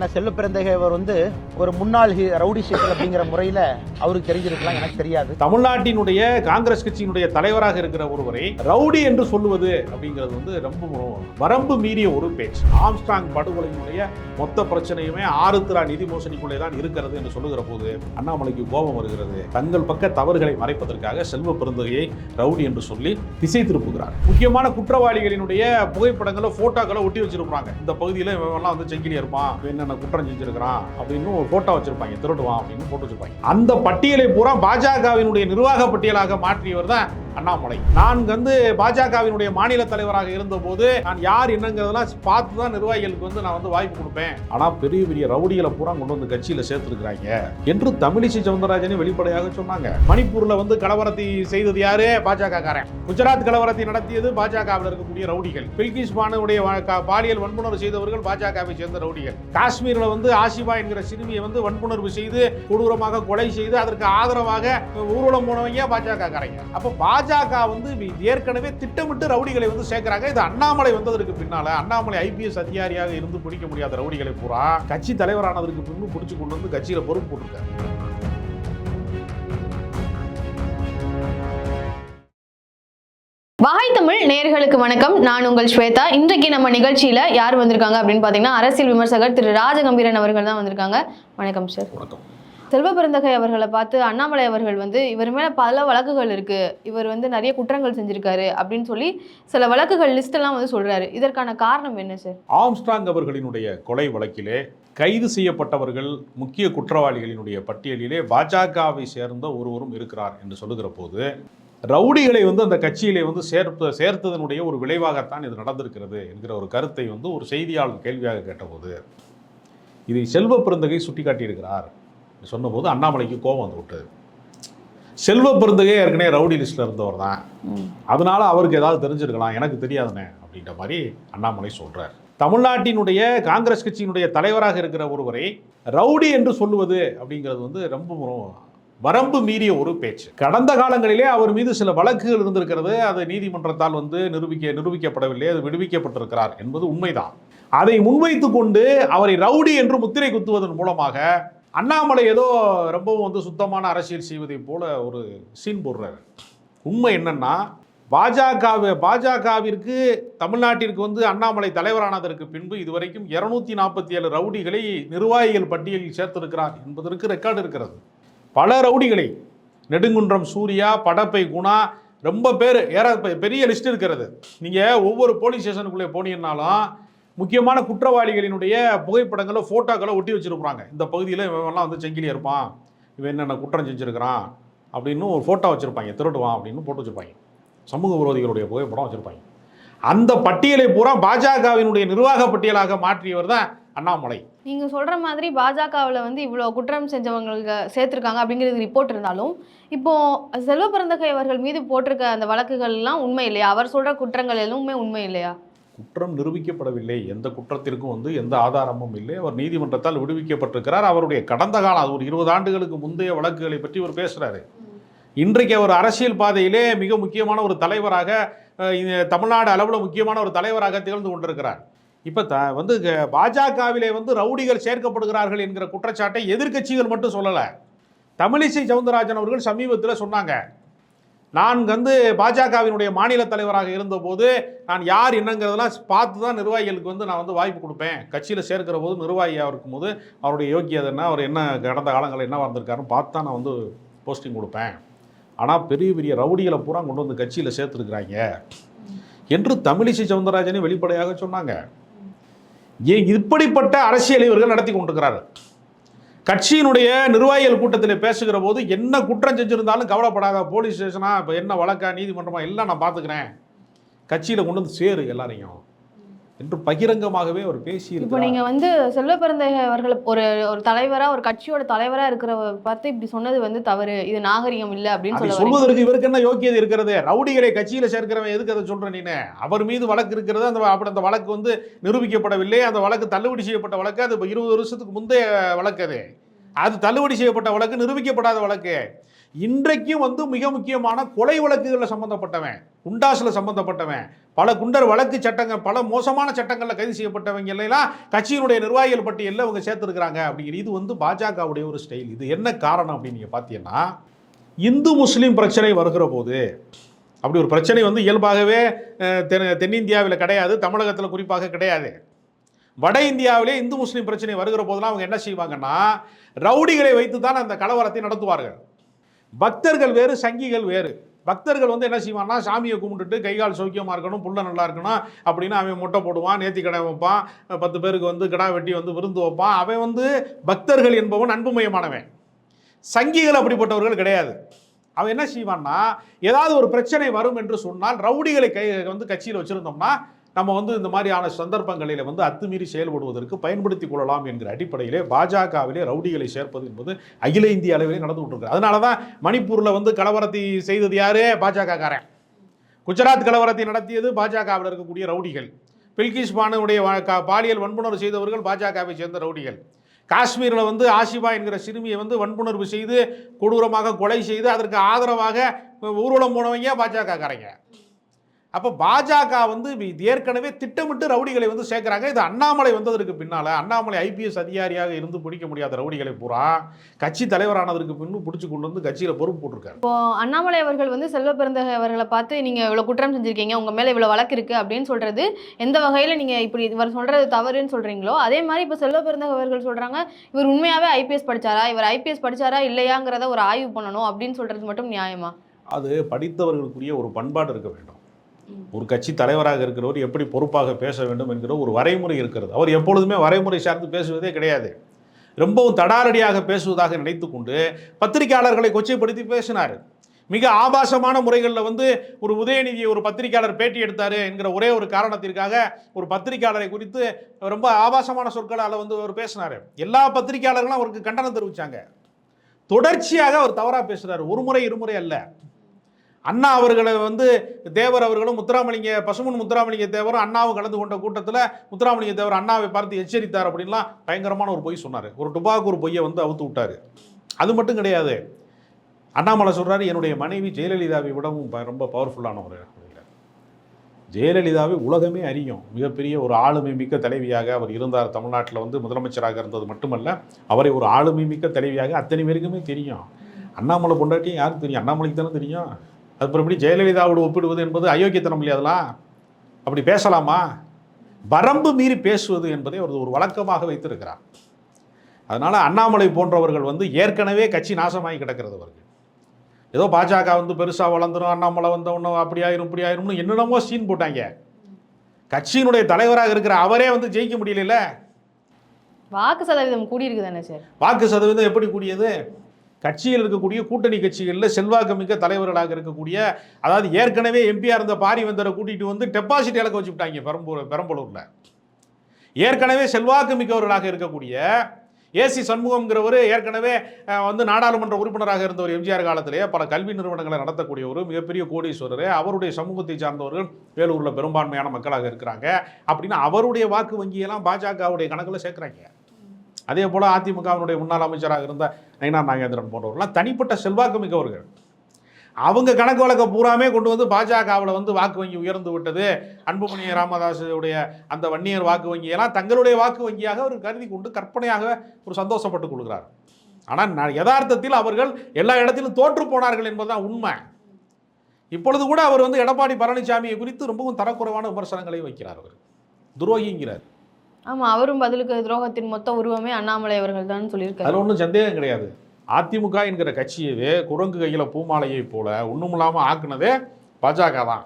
ஆனால் செல்வ பிறந்தகைவர் வந்து ஒரு முன்னாள் ரவுடி ஷீட்டர் அப்படிங்கிற முறையில் அவருக்கு தெரிஞ்சிருக்கலாம் எனக்கு தெரியாது. தமிழ்நாட்டினுடைய காங்கிரஸ் கட்சியினுடைய தலைவராக இருக்கிற ஒருவரை ரவுடி என்று சொல்லுவது அப்படிங்கிறது வந்து ரொம்ப வரம்பு மீறிய ஒரு பேச்சு. ஆம்ஸ்டாங் படுகொலையினுடைய மொத்த பிரச்சனையுமே ஆருத்ரா நிதி மோசடிக்குள்ளே தான் இருக்கிறது என்று சொல்லுகிற போது அண்ணாமலைக்கு கோபம் வருகிறது. தங்கள் பக்க தவறுகளை மறைப்பதற்காக செல்வ பிறந்தகையை ரவுடி என்று சொல்லி திசை திருப்புகிறார். முக்கியமான குற்றவாளிகளினுடைய புகைப்படங்களை போட்டோக்களை ஒட்டி வச்சிருப்பாங்க இந்த பகுதியில் இவெல்லாம் வந்து செங்கிலி இருப்பான். என்னென்ன குற்றம் செஞ்சிருக்கிறான் அப்படின்னு ஒரு போட்டோ வச்சிருப்பாங்க. திருடுவான் அப்படின்னு போட்டு வச்சிருப்பாங்க. அந்த பட்டியலை பூரா பாஜகவினுடைய நிர்வாக பட்டியலாக மாற்றியவர் தான் அண்ணாமலை. நான் வந்து பாஜகவினுடைய மாநில தலைவராக இருந்தபோது நான் யார் என்னங்கிறதெல்லாம் பார்த்து தான் நிர்வாகிகளுக்கு வந்து நான் வந்து வாய்ப்பு கொடுப்பேன். ஆனால் பெரிய பெரிய ரவுடிகளை பூரா கொண்டு வந்து கட்சியில் சேர்த்துருக்கிறாங்க. என்று தமிழிசை சவுந்தரராஜனே வெளிப்படையாக சொன்னாங்க. மணிப்பூரில் வந்து கலவரத்தை செய்தது யாரு? பாஜக காரன் குஜராத் கலவரத்தை நடத்தியது பாஜகவில் இருக்கக்கூடிய ரவுடிகள். பில்கிஸ் பானுடைய பாலியல் வன்புணர்வு செய்தவர்கள் பாஜகவை சேர்ந்த ரவுடிகள். காஷ்மீரில் வந்து ஆசிபா என்கிற சிறுமியை வந்து வன்புணர்வு செய்து கொடூரமாக கொலை செய்து அதற்கு ஆதரவாக ஊர்வலம் போனவங்க பாஜக காரங்க அப்போ பாஜக வந்து ஏற்கனவே திட்டமிட்டு ரவுடிகளை வந்து சேர்க்கிறாங்க. இது அண்ணாமலை வந்ததற்கு பின்னால அண்ணாமலை ஐபிஎஸ் அதிகாரியாக இருந்து பிடிக்க முடியாத ரவுடிகளை பூரா கட்சி தலைவரானதற்கு பின்பு பிடிச்சு கொண்டு வந்து கட்சியில பொறுப்பு போட்டிருக்காரு. வாய் தமிழ் நேயர்களுக்கு வணக்கம். நான் உங்கள் ஸ்வேதா. இன்றைக்கு நம்ம நிகழ்ச்சியில யார் வந்திருக்காங்க அப்படின்னு பார்த்தீங்கன்னா அரசியல் விமர்சகர் திரு ராஜகம்பீரன் அவர்கள் தான் வந்திருக்காங்க. வணக்கம் சார். வணக்கம். செல்வ பெருந்தகை அவர்களை பார்த்து அண்ணாமலை அவர்கள் வந்து இவர் மேல பல வழக்குகள் இருக்கு. இவர் வந்து நிறைய குற்றங்கள் செஞ்சிருக்காரு. அப்படின்னு சொல்லி சில வழக்குகள் லிஸ்ட் எல்லாம் வந்து சொல்றாரு. இதற்கான காரணம் என்ன சார் ஆம்ஸ்ட்ராங் அவர்களினுடைய கொலை வழக்கிலே கைது செய்யப்பட்டவர்கள் முக்கிய குற்றவாளிகளினுடைய பட்டியலிலே பாஜகவை சேர்ந்த ஒருவரும் இருக்கிறார் என்று சொல்லுகிற போது ரவுடிகளை வந்து அந்த கட்சியிலே வந்து சேர்ப்பு சேர்த்ததனுடைய ஒரு விளைவாகத்தான் இது நடந்திருக்கிறது என்கிற ஒரு கருத்தை வந்து ஒரு செய்தியாளர் கேள்வியாக கேட்டபோது இதை செல்வ பெருந்தகை சுட்டிக்காட்டியிருக்கிறார். சொன்னபோது அண்ணாமலைக்கு கோபம் வந்து விட்டது. செல்வ பெருந்தகை ஏற்கனவே ரவுடி லிஸ்ட்ல இருந்தவர் தான். அதனால அவருக்கு ஏதாவது தெரிஞ்சிருக்கலாம் எனக்கு தெரியாதுனே அப்படின்ற மாதிரி அண்ணாமலை சொல்றார். தமிழ்நாட்டினுடைய காங்கிரஸ் கட்சியினுடைய தலைவராக இருக்கிற ஒருவரை ரவுடி என்று சொல்லுவது அப்படிங்கிறது வந்து ரொம்ப வரம்பு மீறிய ஒரு பேச்சு. கடந்த காலங்களிலே அவர் மீது சில வழக்குகள் இருந்திருக்கிறது. அது நீதிமன்றத்தால் வந்து நிரூபிக்க நிரூபிக்கப்படவில்லை அது விடுவிக்கப்பட்டிருக்கிறார் என்பது உண்மைதான். அதை முன்வைத்து கொண்டு அவரை ரவுடி என்று முத்திரை குத்துவதன் மூலமாக அண்ணாமலை ஏதோ ரொம்பவும் வந்து சுத்தமான அரசியல் செய்வதை போல ஒரு சீன் போடுறாரு. உண்மை என்னன்னா பாஜக பாஜகவிற்கு தமிழ்நாட்டிற்கு வந்து அண்ணாமலை தலைவரானதற்கு பின்பு இதுவரைக்கும் இருநூத்தி நாற்பத்தி ஏழு ரவுடிகளை நிர்வாகிகள் பட்டியலில் சேர்த்திருக்கிறார் என்பதற்கு ரெக்கார்டு இருக்கிறது. பல ரவுடிகளை நெடுங்குன்றம் சூர்யா படப்பை குணா ரொம்ப பேர் ஏற பெரிய லிஸ்ட் இருக்கிறது. நீங்கள் ஒவ்வொரு போலீஸ் ஸ்டேஷனுக்குள்ளே போனீங்கன்னாலும் முக்கியமான குற்றவாளிகளினுடைய புகைப்படங்களோ ஃபோட்டோக்களோ ஒட்டி வச்சிருப்பாங்க இந்த பகுதியில் இவன்லாம் வந்து செங்கிலி இருப்பான். இவன் என்னென்ன குற்றம் செஞ்சுருக்கிறான் அப்படின்னு ஒரு ஃபோட்டோ வச்சுருப்பாங்க. திருடுவான் அப்படின்னு போட்டு வச்சுருப்பாங்க. சமூக விரோதிகளுடைய புகைப்படம் வச்சுருப்பாங்க. அந்த பட்டியலை பூரா பாஜகவினுடைய நிர்வாக பட்டியலாக மாற்றியவர் தான் அண்ணாமலை. நீங்க சொல்ற மாதிரி பாஜகவில் வந்து இவ்வளவு குற்றம் செஞ்சவங்களுக்கு சேர்த்திருக்காங்க அப்படிங்கிறது ரிப்போர்ட் இருந்தாலும் இப்போ செல்வ பிறந்தகை அவர்கள் மீது போட்டிருக்க அந்த வழக்குகள் எல்லாம் உண்மை இல்லையா? அவர் சொல்ற குற்றங்கள் எதுவுமே உண்மை இல்லையா? குற்றம் நிரூபிக்கப்படவில்லை. எந்த குற்றத்திற்கும் வந்து எந்த ஆதாரமும் இல்லை. அவர் நீதிமன்றத்தால் விடுவிக்கப்பட்டிருக்கிறார். அவருடைய கடந்த காலம் அது ஒரு இருபது ஆண்டுகளுக்கு முந்தைய வழக்குகளை பற்றி அவர் பேசுகிறாரு இன்றைக்கு அவர் அரசியல் பாதையிலே மிக முக்கியமான ஒரு தலைவராக தமிழ்நாடு அளவில் முக்கியமான ஒரு தலைவராக திகழ்ந்து கொண்டிருக்கிறார். இப்போ த வந்து க- பாஜகவிலே வந்து ரவுடிகள் சேர்க்கப்படுகிறார்கள் என்கிற குற்றச்சாட்டை எதிர்க்கட்சிகள் மட்டும் சொல்லலை. தமிழிசை சவுந்தரராஜன் அவர்கள் சமீபத்தில் சொன்னாங்க. நான் வந்து பாஜகவினுடைய மாநில தலைவராக இருந்தபோது நான் யார் என்னங்கிறதெல்லாம் பார்த்து தான் நிர்வாகிகளுக்கு வந்து நான் வந்து வாய்ப்பு கொடுப்பேன். கட்சியில் சேர்க்கிற போது நிர்வாகியாக இருக்கும்போது அவருடைய யோக்கியதை என்ன அவர் என்ன கடந்த காலங்களில் என்ன வந்திருக்காருன்னு பார்த்து தான் நான் வந்து போஸ்டிங் கொடுப்பேன். ஆனால் பெரிய பெரிய ரவுடிகளை பூரா கொண்டு வந்து கட்சியில் சேர்த்துருக்குறாங்க. என்று தமிழிசை சவுந்தரராஜனே வெளிப்படையாக சொன்னாங்க. ஏன் இப்படிப்பட்ட அரசியல் இவர்கள் நடத்தி கொண்டிருக்கிறார்கள்? கட்சியினுடைய நிர்வாகிகள் கூட்டத்தில் பேசுகிற போது என்ன குற்றம் செஞ்சுருந்தாலும் கவலைப்படாத போலீஸ் ஸ்டேஷனா? இப்போ என்ன வழக்கா நீதிமன்றமா? எல்லாம் நான் பார்த்துக்கிறேன். கட்சியில் கொண்டு வந்து சேரு எல்லாரையும். என்று பகிரங்கமாகவே அவர் இப்போ பேசியிருக்கிறார் நீங்க வந்து செல்வ பெருந்தகை அவர்கள் ஒரு ஒரு தலைவரா ஒரு கட்சியோட தலைவரா இருக்கிற பார்த்து இப்படி சொன்னது வந்து தவறு. இது நாகரிகம் இல்லை அப்படின்னு சொல்ல. சொல்வதற்கு இவருக்கு என்ன யோக்கியதை இருக்கிறது? ரவுடிகளை கட்சியில் சேர்க்கிறவன் எதுக்கு அதை சொல்ற நீனு? அவர் மீது வழக்கு இருக்கிறது அந்த அப்படி அந்த வழக்கு வந்து நிரூபிக்கப்படவில்லை. அந்த வழக்கு தள்ளுபடி செய்யப்பட்ட வழக்கு அது இப்போ இருபது வருஷத்துக்கு முந்தைய வழக்கு அது. அது தள்ளுபடி செய்யப்பட்ட வழக்கு நிரூபிக்கப்படாத வழக்கு. இன்றைக்கும் வந்து மிக முக்கியமான கொலை வழக்குகளில் சம்மந்தப்பட்டவன் குண்டாசில் சம்பந்தப்பட்டவன் பல குண்டர் வழக்கு சட்டங்கள் பல மோசமான சட்டங்களில் கைது செய்யப்பட்டவங்க எல்லாம் கட்சியினுடைய நிர்வாகிகள் பட்டியலில் அவங்க சேர்த்துருக்குறாங்க அப்படிங்கிற இது வந்து பாஜகவுடைய ஒரு ஸ்டைல். இது என்ன காரணம் அப்படின்னு நீங்கள் பார்த்தீங்கன்னா இந்து முஸ்லீம் பிரச்சனை வருகிற போது அப்படி ஒரு பிரச்சனை வந்து இயல்பாகவே தென் தென்னிந்தியாவில் கிடையாது தமிழகத்தில் குறிப்பாக கிடையாது. வட இந்தியாவிலே இந்து முஸ்லீம் பிரச்சனை வருகிற போதெல்லாம் அவங்க என்ன செய்வாங்கன்னா ரவுடிகளை வைத்து தான் அந்த கலவரத்தை நடத்துவார்கள். பக்தர்கள் வேறு சங்கிகள் வேறு. பக்தர்கள் வந்து என்ன செய்வான்னா சாமியை கும்பிட்டுட்டு கை கால் சௌக்கியமாக இருக்கணும் புள்ள நல்லா இருக்கணும் அப்படின்னு அவன் முட்டை போடுவான் நேத்தி கடை வைப்பான் பத்து பேருக்கு வந்து கிடா வெட்டி வந்து விருந்து வைப்பான். அவன் வந்து பக்தர்கள் என்பவன் அன்புமயமானவன். சங்கிகள் அப்படிப்பட்டவர்கள் கிடையாது. அவன் என்ன செய்வான்னா ஏதாவது ஒரு பிரச்சனை வரும் என்று சொன்னால் ரவுடிகளை கை வந்து கட்சியில் வச்சுருந்தோம்னா நம்ம வந்து இந்த மாதிரியான சந்தர்ப்பங்களில் வந்து அத்துமீறி செயல்படுவதற்கு பயன்படுத்திக் கொள்ளலாம் என்கிற அடிப்படையிலே பாஜகவிலே ரவுடிகளை சேர்ப்பது என்பது அகில இந்திய அளவிலே நடந்து கொண்டிருக்கு அதனால தான் மணிப்பூரில் வந்து கலவரத்தை செய்தது யாரு? பாஜக காரன் குஜராத் கலவரத்தை நடத்தியது பாஜகவில் இருக்கக்கூடிய ரவுடிகள். பில்கிஸ் பானுடைய பாலியல் வன்புணர்வு செய்தவர்கள் பாஜகவை சேர்ந்த ரவுடிகள். காஷ்மீரில் வந்து ஆஷிபா என்கிற சிறுமியை வந்து வன்புணர்வு செய்து கொடூரமாக கொலை செய்து அதற்கு ஆதரவாக ஊர்வலம் போனவங்க பாஜக காரங்க அப்போ பாஜக வந்து ஏற்கனவே திட்டமிட்டு ரவுடிகளை வந்து சேர்க்குறாங்க. இது அண்ணாமலை வந்ததற்கு பின்னால் அண்ணாமலை ஐபிஎஸ் அதிகாரியாக இருந்து பிடிக்க முடியாத ரவுடிகளை பூரா கட்சி தலைவரானதற்கு பின்னு பிடிச்சி கொண்டு வந்து கட்சியில் பொறுப்பு போட்டிருக்காரு. இப்போ அண்ணாமலை அவர்கள் வந்து செல்வ பிறந்தகை அவர்களை பார்த்து நீங்க இவ்வளவு குற்றம் செஞ்சிருக்கீங்க உங்க மேல இவ்வளவு வழக்கு இருக்கு அப்படின்னு சொல்றது எந்த வகையில நீங்க இப்படி இவர் சொல்றது தவறுன்னு சொல்றீங்களோ அதே மாதிரி இப்போ செல்வ பிறந்தகை அவர்கள் சொல்றாங்க இவர் உண்மையாவே ஐபிஎஸ் படிச்சாரா? இவர் ஐபிஎஸ் படிச்சாரா இல்லையாங்கிறத ஒரு ஆய்வு பண்ணணும் அப்படின்னு சொல்றது மட்டும் நியாயமா? அது படித்தவர்களுக்குரிய ஒரு பண்பாடு இருக்க வேண்டும். ஒரு கட்சி தலைவராக இருக்கிறவர் எப்படி பொறுப்பாக பேச வேண்டும் என்கிற ஒரு வரைமுறை இருக்கிறது. அவர் எப்பொழுதுமே வரைமுறை சார்ந்து பேசுவதே கிடையாது. ரொம்பவும் தடாரடியாக பேசுவதாக நினைத்துக்கொண்டு பத்திரிகையாளர்களை கொச்சைப்படுத்தி பேசினார். மிக ஆபாசமான முறைகளில் வந்து ஒரு உதயநிதி ஒரு பத்திரிகையாளர் பேட்டி எடுத்தார் என்கிற ஒரே ஒரு காரணத்திற்காக ஒரு பத்திரிகையாளரை குறித்து ரொம்ப ஆபாசமான சொற்களால் வந்து அவர் பேசினார். எல்லா பத்திரிகையாளர்களும் அவருக்கு கண்டனம் தெரிவித்தாங்க தொடர்ச்சியாக அவர் தவறாக பேசுகிறார் ஒரு முறை இருமுறை அல்ல. அண்ணா அவர்களை வந்து தேவர் அவர்களும் முத்துராமலிங்க பசுமன் முத்துராமலிங்க தேவரும் அண்ணாவும் கலந்து கொண்ட கூட்டத்தில் முத்துராமலிங்க தேவர் அண்ணாவை பார்த்து எச்சரித்தார் அப்படின்லாம் பயங்கரமான ஒரு பொய் சொன்னார். ஒரு டுபாக்கு ஒரு பொய்யை வந்து அவுத்து விட்டார். அது மட்டும் கிடையாது. அண்ணாமலை சொல்கிறாரு என்னுடைய மனைவி ஜெயலலிதாவை விடவும் ப- ரொம்ப பவர்ஃபுல்லானவர் ஜெயலலிதாவை உலகமே அறியும். மிகப்பெரிய ஒரு ஆளுமை மிக்க தலைவியாக அவர் இருந்தார். தமிழ்நாட்டில் வந்து முதலமைச்சராக இருந்தது மட்டுமல்ல அவரை ஒரு ஆளுமை மிக்க தலைவியாக அத்தனை பேருக்குமே தெரியும். அண்ணாமலை பொண்டாட்டியும் யாருக்கு தெரியும்? அண்ணாமலைக்கு தானே தெரியும். எப்படி ஜெயலலிதாவோடு ஒப்பிடுவது என்பது அயோக்கியத்தனம் இல்லையா அதெல்லாம் அப்படி பேசலாமா? வரம்பு மீறி பேசுவது என்பதை அவர் ஒரு வழக்கமாக வைத்திருக்கிறார். அதனால் அண்ணாமலை போன்றவர்கள் வந்து ஏற்கனவே கட்சி நாசமாகி கிடக்கிறது அவருக்கு. ஏதோ பாஜக வந்து பெருசாக வளர்ந்துரும் அண்ணாமலை வந்த உடனே அப்படி ஆயிரும் இப்படி ஆயிரும்னு என்னென்னமோ சீன் போட்டாங்க. கட்சியினுடைய தலைவராக இருக்கிற அவரே வந்து ஜெயிக்க முடியல வாக்கு சதவீதம் கூடியிருக்கு தானே சார்? வாக்கு சதவீதம் எப்படி கூடியது? கட்சியில் இருக்கக்கூடிய கூட்டணி கட்சிகளில் செல்வாக்கு மிக்க தலைவர்களாக இருக்கக்கூடிய அதாவது ஏற்கனவே எம்பியாக இருந்த பாரிவந்தரை கூட்டிகிட்டு வந்து டெபாசிட் இழக்க வச்சுட்டாங்க பெரம்பூர் பெரம்பலூரில். ஏற்கனவே செல்வாக்கு மிக்கவர்களாக இருக்கக்கூடிய ஏசி சண்முகம்ங்கிறவர் ஏற்கனவே வந்து நாடாளுமன்ற உறுப்பினராக இருந்தவர் எம்ஜிஆர் காலத்திலேயே பல கல்வி நிறுவனங்களை நடத்தக்கூடிய ஒரு மிகப்பெரிய கோடீஸ்வரர். அவருடைய சமூகத்தை சார்ந்தவர்கள் வேலூரில் பெரும்பான்மையான மக்களாக இருக்கிறாங்க. அப்படின்னு அவருடைய வாக்கு வங்கியெல்லாம் பாஜகவுடைய கணக்கில் சேர்க்குறாங்க. அதே போல் அதிமுகவினுடைய முன்னாள் அமைச்சராக இருந்த நயினா நாகேந்திரன் போன்றவர்கள்லாம் தனிப்பட்ட செல்வாக்கு மிக்கவர்கள் அவங்க கணக்கு வழக்க பூராமே கொண்டு வந்து பாஜகவில் வந்து வாக்கு வங்கி உயர்ந்து விட்டது. அன்புமணி ராமதாஸுடைய அந்த வன்னியர் வாக்கு வங்கியெல்லாம் தங்களுடைய வாக்கு வங்கியாக அவர் கருதி கொண்டு கற்பனையாக ஒரு சந்தோஷப்பட்டுக் கொள்கிறார். ஆனால் யதார்த்தத்தில் அவர்கள் எல்லா இடத்திலும் தோற்று போனார்கள் என்பதுதான் உண்மை. இப்பொழுது கூட அவர் வந்து எடப்பாடி பழனிசாமியை குறித்து ரொம்பவும் தரக்குறைவான விமர்சனங்களை வைக்கிறார் அவர். துரோகிங்கிறார். ஆமாம் அவரும் பதிலுக்கு துரோகத்தின் மொத்த உருவமே அண்ணாமலை அவர்கள் தான் சொல்லியிருக்காரு. அதில் ஒன்றும் சந்தேகம் கிடையாது. அதிமுக என்கிற கட்சியவே குரங்கு கையில் பூமாலையை போல ஒன்றும் இல்லாமல் ஆக்குனதே பாஜக தான்.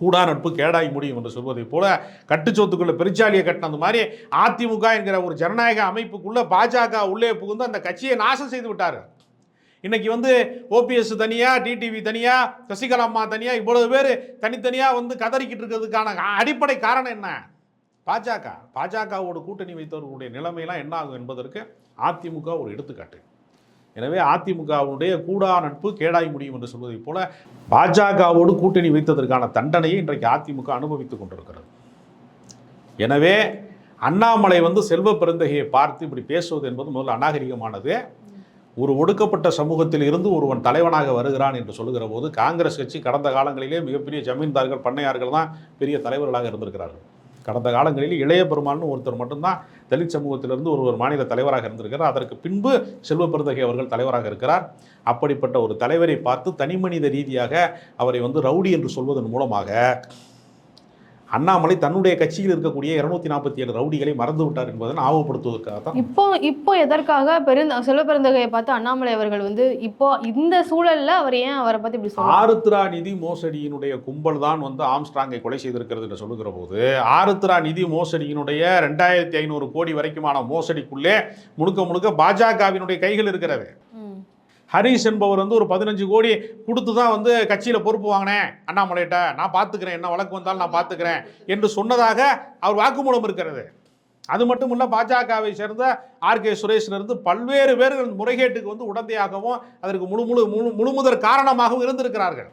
கூடா நட்பு கேடாய் முடியும் என்று சொல்வதைப் போல கட்டுச்சோத்துக்குள்ள பெருச்சாலியை கட்டினது மாதிரி அதிமுக என்கிற ஒரு ஜனநாயக அமைப்புக்குள்ள பாஜக உள்ளே புகுந்து அந்த கட்சியை நாசம் செய்து விட்டார். இன்னைக்கு வந்து ஓபிஎஸ் தனியா டிடிவி தனியா சசிகலா அம்மா தனியா இவ்வளவு பேர் தனித்தனியா வந்து கதறிக்கிட்டு இருக்கிறதுக்கான அடிப்படை காரணம் என்ன? பாஜக பாஜகவோடு கூட்டணி வைத்தவர்களுடைய நிலைமையெல்லாம் என்ன ஆகும் என்பதற்கு அதிமுக ஒரு எடுத்துக்காட்டு. எனவே அதிமுகவுடைய கூடா நட்பு கேடாய் முடியும் என்று சொல்வதைப் போல பாஜகவோடு கூட்டணி வைத்ததற்கான தண்டனையை இன்றைக்கு அதிமுக அனுபவித்துக் கொண்டிருக்கிறது. எனவே அண்ணாமலை வந்து செல்வ பெருந்தகையை பார்த்து இப்படி பேசுவது என்பது முதல்ல அநாகரிகமானது. ஒரு ஒடுக்கப்பட்ட சமூகத்தில் இருந்து ஒருவன் தலைவனாக வருகிறான் என்று சொல்லுகிற போது காங்கிரஸ் கட்சி கடந்த காலங்களிலே மிகப்பெரிய ஜமீன்தார்கள் பண்ணையார்கள் தான் பெரிய தலைவர்களாக இருந்திருக்கிறார்கள். கடந்த காலங்களில் இளைய பெருமாள்னு ஒருத்தர் மட்டும்தான் தலித் சமூகத்திலிருந்து ஒரு ஒரு மாநில தலைவராக இருந்திருக்கிறார். அதற்கு பின்பு செல்வ பெருந்தகை அவர்கள் தலைவராக இருக்கிறார். அப்படிப்பட்ட ஒரு தலைவரை பார்த்து தனிமனித ரீதியாக அவரை வந்து ரவுடி என்று சொல்வதன் மூலமாக அண்ணாமலை தன்னுடைய கட்சியில் இருக்கக்கூடிய இருநூத்தி நாற்பத்தி ஏழு ரவுடிகளை மறந்து விட்டார் என்பதை ஆவப்படுத்துவதற்காக தான் இப்போ இப்போ எதற்காக பெருந்த செல்வ பெருந்தகையை பார்த்து அண்ணாமலை அவர்கள் வந்து இப்போ இந்த சூழல்ல அவர் ஏன் அவரை பத்தி இப்படி ஆருத்ரா நிதி மோசடியினுடைய கும்பல் தான் வந்து ஆம்ஸ்ட்ராங்கை கொலை செய்திருக்கிறது என்று சொல்லுகிற போது ஆருத்ரா நிதி மோசடியினுடைய ரெண்டாயிரத்தி ஐநூறு கோடி வரைக்குமான மோசடிக்குள்ளே முழுக்க முழுக்க பாஜகவினுடைய கைகள் இருக்கிறது. ஹரிஷ் என்பவர் வந்து ஒரு பதினஞ்சு கோடி கொடுத்து தான் வந்து கட்சியில் பொறுப்பு வாங்கினேன். அண்ணாமலைகிட்ட நான் பார்த்துக்கிறேன் என்ன வழக்கு வந்தாலும் நான் பார்த்துக்கிறேன் என்று சொன்னதாக அவர் வாக்குமூலம் இருக்கிறது. அது மட்டும் இல்லை பாஜகவை சேர்ந்த ஆர். கே. சுரேஷ்லேருந்து பல்வேறு பேர்கள் முறைகேட்டுக்கு வந்து உடந்தையாகவும் அதற்கு முழு முழு முழு முழுமுதற் காரணமாகவும் இருந்திருக்கிறார்கள்.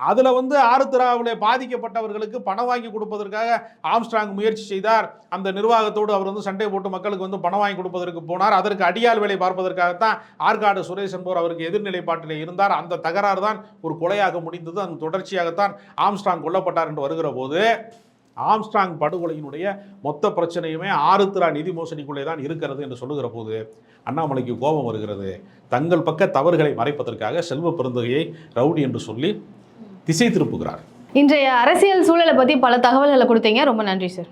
அதில் வந்து ஆருத்ராவில் பாதிக்கப்பட்டவர்களுக்கு பணம் வாங்கி கொடுப்பதற்காக ஆம்ஸ்ட்ராங் முயற்சி செய்தார். அந்த நிர்வாகத்தோடு அவர் வந்து சண்டை போட்டு மக்களுக்கு வந்து பணம் வாங்கி கொடுப்பதற்கு போனார். அதற்கு அடியாள் வேலை பார்ப்பதற்காகத்தான் ஆற்காடு சுரேஷ் என்பவர் அவருக்கு எதிர்நிலைப்பாட்டில் இருந்தார். அந்த தகராறு தான் ஒரு கொலையாக முடிந்தது. அந்த தொடர்ச்சியாகத்தான் ஆம்ஸ்ட்ராங் கொல்லப்பட்டார் என்று வருகிற போது ஆம்ஸ்ட்ராங் படுகொலையினுடைய மொத்த பிரச்சனையுமே ஆருத்ரா நிதி மோசடிக்குள்ளே தான் இருக்கிறது என்று சொல்லுகிற போது அண்ணாமலைக்கு கோபம் வருகிறது. தங்கள் பக்க தவறுகளை மறைப்பதற்காக செல்வ பெருந்தகையை ரவுடி என்று சொல்லி திசை திருப்புகிறார். இன்றைய அரசியல் சூழலை பத்தி பல தகவல்களை கொடுத்தீங்க. ரொம்ப நன்றி சார்.